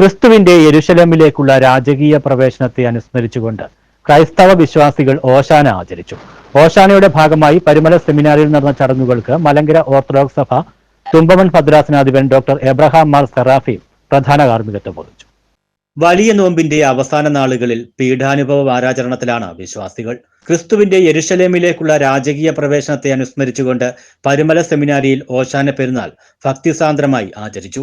ക്രിസ്തുവിന്റെ യെരുശലേമിലേക്കുള്ള രാജകീയ പ്രവേശനത്തെ അനുസ്മരിച്ചുകൊണ്ട് ക്രൈസ്തവ വിശ്വാസികൾ ഓശാന ആചരിച്ചു. ഓശാനയുടെ ഭാഗമായി പരിമല സെമിനാറിൽ നടന്ന ചടങ്ങുകൾക്ക് മലങ്കര ഓർത്തഡോക്സ് സഭ തുമ്പമൺ ഭദ്രാസനാധിപൻ ഡോക്ടർ എബ്രഹാം മാർ സെറാഫി പ്രധാന കാർമ്മികത്വം വഹിച്ചു. വലിയ നോമ്പിന്റെ അവസാന നാളുകളിൽ പീഠാനുഭവ ആരാചരണത്തിലാണ് വിശ്വാസികൾ. ക്രിസ്തുവിന്റെ യെരുശലേമിലേക്കുള്ള രാജകീയ പ്രവേശനത്തെ അനുസ്മരിച്ചുകൊണ്ട് പരിമല സെമിനാരിയിൽ ഓശാന പെരുന്നാൾ ഭക്തിസാന്ദ്രമായി ആചരിച്ചു.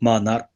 まあな、